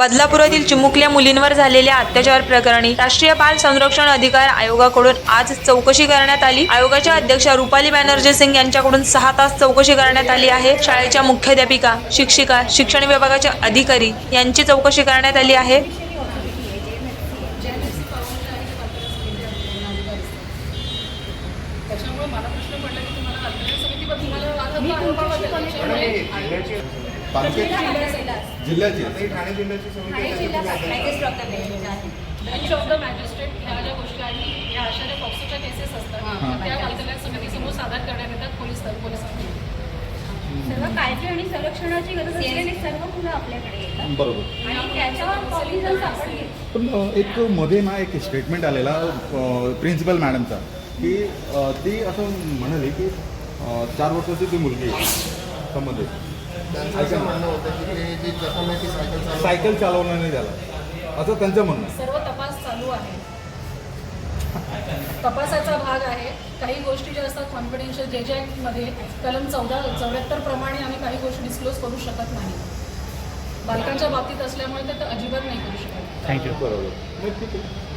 बदलापुरातील चिमुकल्या मुलींवर झालेल्या अत्याचार प्रकरणी राष्ट्रीय बाल संरक्षण अधिकार आयोगाकडून आज चौकशी करण्यात आली. आयोगाच्या अध्यक्षा रुपाली बॅनर्जी सिंग यांच्याकडून सहा तास चौकशी करण्यात आली आहे. शाळेच्या मुख्याध्यापिका शिक्षिका शिक्षण विभागाचे अधिकारी यांची चौकशी करण्यात आली आहे. त्याच्यामुळे मला प्रश्न पडला की तुम्हाला जिल्ह्याची? बेंच ऑफ द मॅजिस्ट्रेट ह्या ज्या गोष्टी अशा ज्या पॉक्सोच्या केसेस असतात. त्या बालकल्याण समितीसमोर सादर करण्यात येतात पोलीस पोलिसांनी सर्व काळजी आणि संरक्षणाची गरज असलेली सर्व मुलं आपल्याकडे येतात. बरोबर. आणि त्याच्यावर कॉग्निझन्स आपण घेतो. पण अ, एक मध्ये ना एक स्टेटमेंट आलेला प्रिन्सिपल मॅडमचा की ती असं म्हणाली की चार वर्षाची ती मुलगी आहे. त्यामध्ये त्यांचं म्हणणं होतं की ते जी जखम आहे ती सायकल सायकल चालवणं नाही झालं. असं त्यांचं म्हणणं आहे. सर्व तपास चालू आहे. तपासाचा भाग आहे. काही गोष्टी ज्या असतात कॉन्फिडेन्शियल जे जे मध्ये कलम चौदा चौऱ्याहत्तर प्रमाणे आम्ही काही गोष्टी डिस्क्लोज करू शकत नाही. बालकांच्या बाबतीत असल्यामुळे ते तर अजिबात नाही करू शकत. बरोबर. मग ठीक आहे.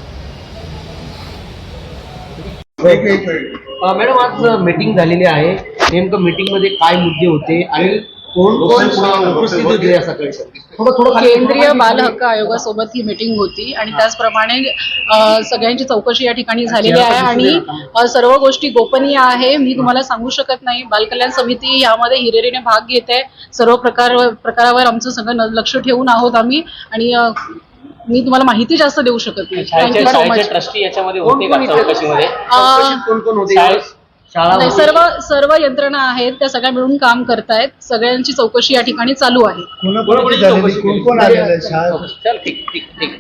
अ, मॅडम आज मीटिंग झालेली आहे. नेमकं मीटिंगमध्ये काय मुद्दे होते आणि कोण कोण उपस्थित होते या सकाळी सर थोडं थोडं खाली- केंद्रीय बाल हक्क आयोगासोबत ही मीटिंग होती आणि त्याचप्रमाणे सगळ्यांची चौकशी या ठिकाणी झालेली आहे आणि सर्व गोष्टी गोपनीय आहे. मी तुम्हाला सांगू शकत नाही. बालकल्याण समिती यामध्ये हिरिरीने भाग घेते. सर्व प्रकार प्रकारावर आमचं सगळं लक्ष ठेवून आहोत आम्ही. आणि मी तुम्हाला माहिती जास्त देऊ शकत नाही. थँक्यू सो मच ट्रस्टी याच्यामध्ये होते का चौकशीमध्ये? कोण कोण होते? शाळा नाही? सर्व सर्व यंत्रणा आहेत त्या सगळ्या मिळून काम करतायत. सगळ्यांची चौकशी या ठिकाणी चालू आहे. कोणाकोणाची? चल ठीक ठीक ठीक.